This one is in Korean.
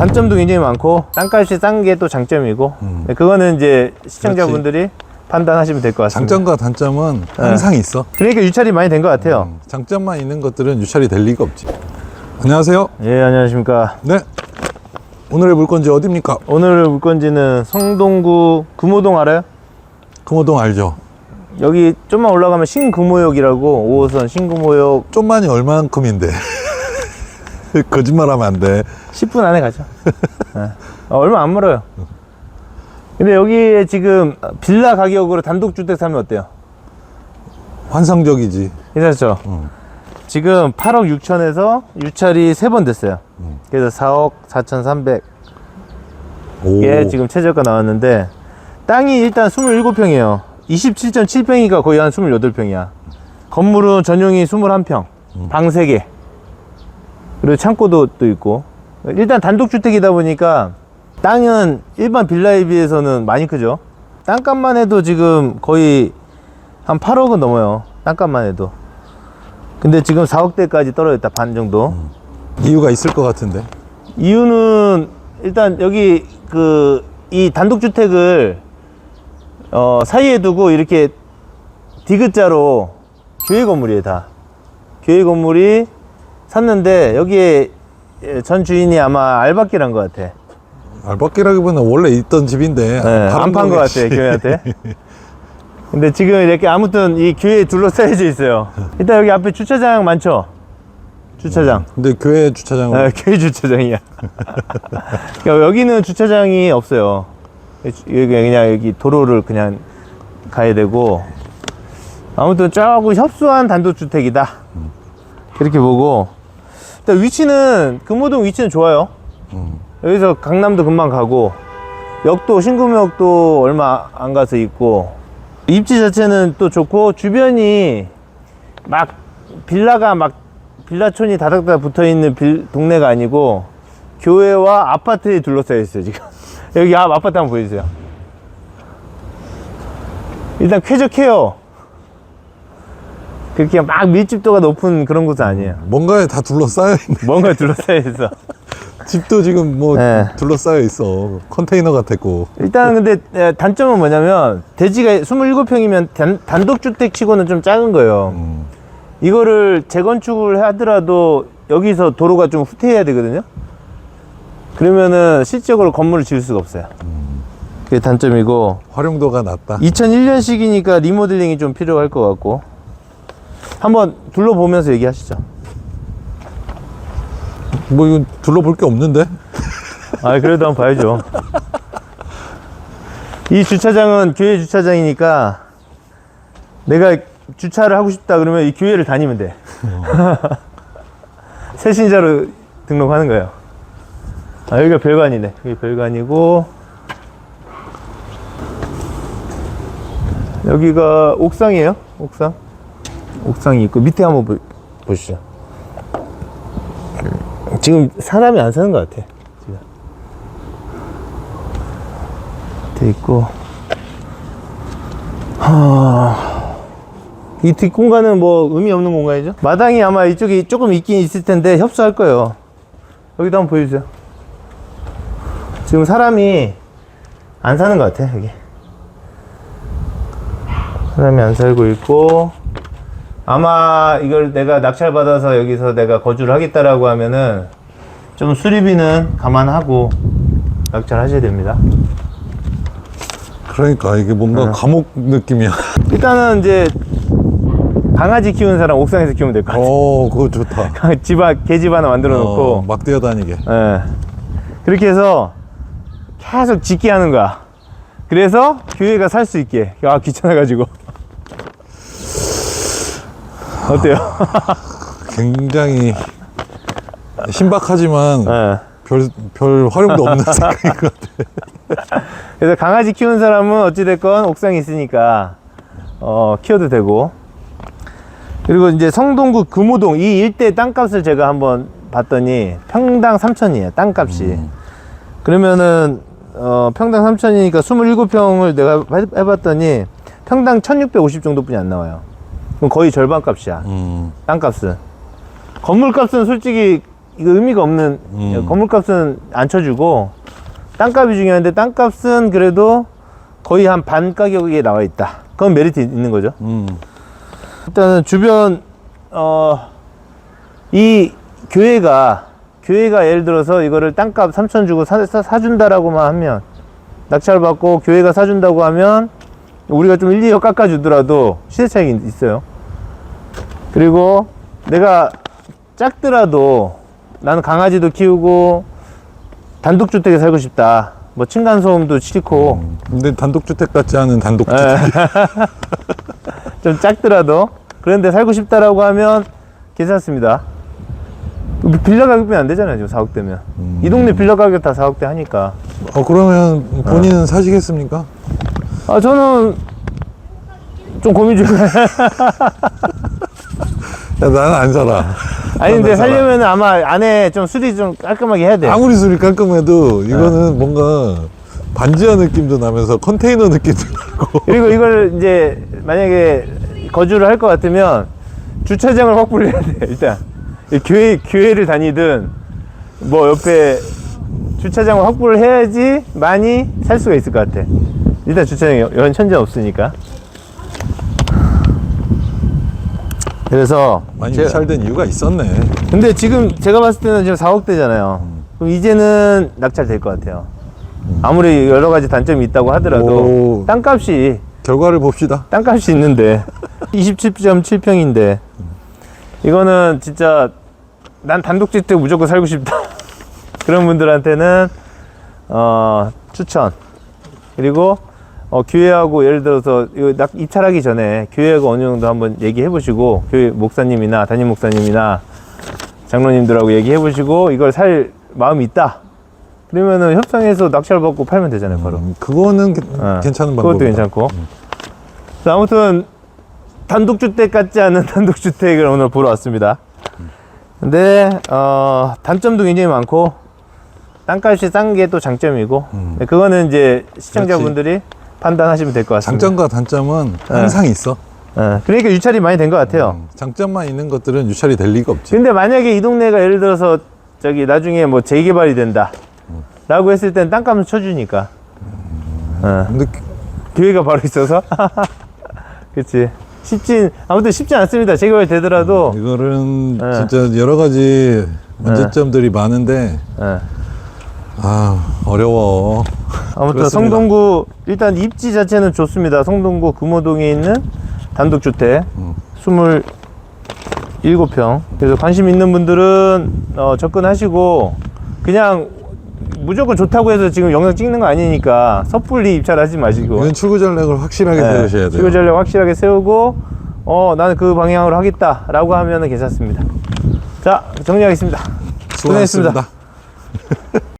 단점도 굉장히 많고 땅값이 싼 게 또 장점이고 음. 네, 그거는 이제 시청자분들이 판단하시면 될 것 같습니다. 장점과 단점은 항상 있어. 그러니까 유찰이 많이 된 것 같아요. 음, 장점만 있는 것들은 유찰이 될 리가 없지. 안녕하세요. 예, 안녕하십니까. 네. 오늘의 물건지 어딥니까? 오늘 물건지는 성동구 금호동 알아요? 금호동 알죠? 여기 좀만 올라가면 신금호역이라고 5호선 신금호역 좀만이 얼만큼인데. 거짓말하면 안 돼. 10분 안에 가죠. 네. 어, 얼마 안 멀어요. 근데 여기에 지금 빌라 가격으로 단독주택 사면 어때요? 환상적이지. 괜찮죠? 음. 지금 8억 6천에서 유찰이 세 번 됐어요. 그래서 4억 4천 300에 오. 지금 최저가 나왔는데 땅이 일단 27평이에요. 27.7평이니까 거의 한 28평이야. 건물은 전용이 21평, 방 3개. 그리고 창고도 또 있고. 일단 단독주택이다 보니까 땅은 일반 빌라에 비해서는 많이 크죠. 땅값만 해도 지금 거의 한 8억은 넘어요. 땅값만 해도. 근데 지금 4억대까지 떨어졌다, 반 정도. 이유가 있을 것 같은데. 이유는 일단 여기 그 이 단독주택을 어 사이에 두고 이렇게 디귿자로 교회 건물이에요 다 교회 건물이 샀는데 여기에 예, 전 주인이 아마 알바끼란 것 같아 알바끼라기보다는 원래 있던 집인데. 네, 다른 안판 것. 같아 교회한테 근데 지금 이렇게 아무튼 이 교회에 둘러싸여져 있어요 일단 여기 앞에 주차장 많죠 주차장 근데 교회 주차장은 아, 교회 주차장이야. 그러니까 여기는 주차장이 없어요. 여기 그냥 여기 도로를 그냥 가야 되고 아무튼 조금 협소한 단독주택이다. 그렇게 보고 일단 위치는 금호동 위치는 좋아요. 음. 여기서 강남도 금방 가고 역도 신금역도 얼마 안 가서 있고 입지 자체는 또 좋고 주변이 막 빌라가 막 빌라촌이 다닥다닥 붙어 있는 빌, 동네가 아니고 교회와 아파트에 둘러싸여 있어요 지금 여기 앞 아파트 한번 보여주세요 일단 쾌적해요 그렇게 막 밀집도가 높은 그런 곳은 아니에요 뭔가에 다 둘러싸여 있네. 뭔가 둘러싸여 있어 집도 지금 뭐 네. 둘러싸여 있어. 컨테이너 같았고. 일단 근데 에, 단점은 뭐냐면 대지가 27평이면 단, 단독주택 치고는 좀 작은 거예요 음. 이거를 재건축을 하더라도 여기서 도로가 좀 후퇴해야 되거든요 그러면은 실적으로 건물을 지을 수가 없어요 그게 단점이고 활용도가 낮다. 2001년식이니까 리모델링이 좀 필요할 것 같고 한번 둘러보면서 얘기하시죠 뭐 이건 둘러볼 게 없는데? 아 그래도 한번 봐야죠. 이 주차장은 교회 주차장이니까 내가 주차를 하고 싶다 그러면 이 교회를 다니면 돼. 새신자로 등록하는 거예요. 아 여기가 별관이네. 여기 별관이고 여기가 옥상이에요. 옥상. 옥상이 있고 밑에 한번 보, 보시죠. 지금 사람이 안 사는 것 같아. 지금. 돼 있고. 하... 이 뒷공간은 뭐 의미 없는 공간이죠? 마당이 아마 이쪽에 조금 있긴 있을 텐데 협소할 거예요. 여기도 한번 보여주세요. 지금 사람이 안 사는 것 같아, 여기. 사람이 안 살고 있고, 아마 이걸 내가 낙찰 받아서 여기서 내가 거주를 하겠다라고 하면은 좀 수리비는 감안하고 낙찰 하셔야 됩니다. 그러니까 이게 뭔가 감옥 느낌이야. 일단은 이제 강아지 키우는 사람 옥상에서 키우면 될 것 같아요. 어, 그거 좋다. 집, 안- 개집 하나 만들어 놓고, 어, 막 뛰어다니게. 예. 그렇게 해서 계속 짓게 하는 거야. 그래서 교회가 살 수 있게. 아, 귀찮아가지고. 어때요? 굉장히 신박하지만 예. 별, 별 활용도 없는 생각인 것 같아. 그래서 강아지 키우는 사람은 어찌됐건 옥상에 있으니까 어, 키워도 되고 그리고 이제 성동구 금호동 이 일대 땅값을 제가 한번 봤더니 평당 3천이에요 땅값이 그러면은 어, 평당 3천이니까 27평을 내가 해- 해봤더니 평당 1650 정도뿐이 안 나와요 그럼 거의 절반 값이야 음. 땅값은 건물값은 솔직히 이거 의미가 없는 음. 건물값은 안 쳐주고 땅값이 중요한데 땅값은 그래도 거의 한 반 가격에 나와 있다. 그건 메리트 있는 거죠. 음. 일단은 주변 어 이 교회가 교회가 예를 들어서 이거를 땅값 3천 주고 사, 사, 사준다라고만 하면 낙찰 받고 교회가 사준다고 하면 우리가 좀 1, 2억 깎아주더라도 시세 차익이 있어요. 그리고 내가 작더라도 나는 강아지도 키우고 단독주택에 살고 싶다. 뭐 층간소음도 싫고 근데 단독주택 같지 않은 단독주택. 예. 좀 작더라도 그런데 살고 싶다라고 하면 괜찮습니다. 빌라 가격이면 안 되잖아요, 지금 4억대면. 이 동네 빌라 가격 다 4억대 하니까. 어, 그러면 본인은 사시겠습니까? 아, 저는 좀 고민 중이에요. 야, 나는 안 살아. 아니, 근데 난 살아. 살려면 아마 안에 좀 수리 좀 깔끔하게 해야 돼 요. 아무리 술이 깔끔해도 이거는 뭔가 반지하 느낌도 나면서 컨테이너 느낌도 나고. 그리고 이걸 이제 만약에 거주를 할 것 같으면 주차장을 확보를 해야 돼, 일단. 이 교회, 교회를 다니든 뭐 옆에 주차장을 확보를 해야지 많이 살 수가 있을 것 같아. 일단 주차장이 연 천재 없으니까. 그래서 많이 유찰된 이유가 있었네. 근데 지금 제가 봤을 때는 지금 4억대잖아요. 그럼 이제는 낙찰될 것 같아요. 아무리 여러 가지 단점이 있다고 하더라도 오. 땅값이 결과를 봅시다. 땅값이 있는데 27.7평인데 이거는 진짜 난 단독주택 무조건 살고 싶다 그런 분들한테는 어 추천 그리고 어 교회하고 예를 들어서 입찰하기 전에 교회하고 어느 정도 한번 얘기해 보시고 교회 목사님이나 담임 목사님이나 장로님들하고 얘기해 보시고 이걸 살 마음이 있다 그러면은 협상해서 낙찰 받고 팔면 되잖아요 바로 음, 그거는 게- 어, 괜찮은 그것도 방법이다. 괜찮고. 자, 아무튼 단독주택 같지 않은 단독주택을 오늘 보러 왔습니다. 근데 어, 단점도 굉장히 많고 땅값이 싼 게 또 장점이고 음. 네, 그거는 이제 시청자분들이 판단하시면 될 것 같습니다. 장점과 단점은 항상 있어. 어, 그러니까 유찰이 많이 된 것 같아요. 음, 장점만 있는 것들은 유찰이 될 리가 없지. 근데 만약에 이 동네가 예를 들어서 저기 나중에 뭐 재개발이 된다. 라고 했을 땐 땅값을 쳐주니까. 어. 근데 기회가 바로 있어서 그치 쉽진 아무튼 쉽지 않습니다 재개발 되더라도 이거는 네. 진짜 여러 가지 문제점들이 많은데 예. 아 어려워. 아무튼 그렇습니다. 성동구 일단 입지 자체는 좋습니다 성동구 금호동에 있는 단독주택 음. 27평 그래서 관심 있는 분들은 어, 접근하시고 그냥 무조건 좋다고 해서 지금 영상 찍는 거 아니니까 섣불리 입찰 하지 마시고 이건 출구 전략을 확실하게 네, 세우셔야 돼요. 출구 전략 확실하게 세우고 어 나는 그 방향으로 하겠다라고 하면은 괜찮습니다. 자 정리하겠습니다. 수고하셨습니다.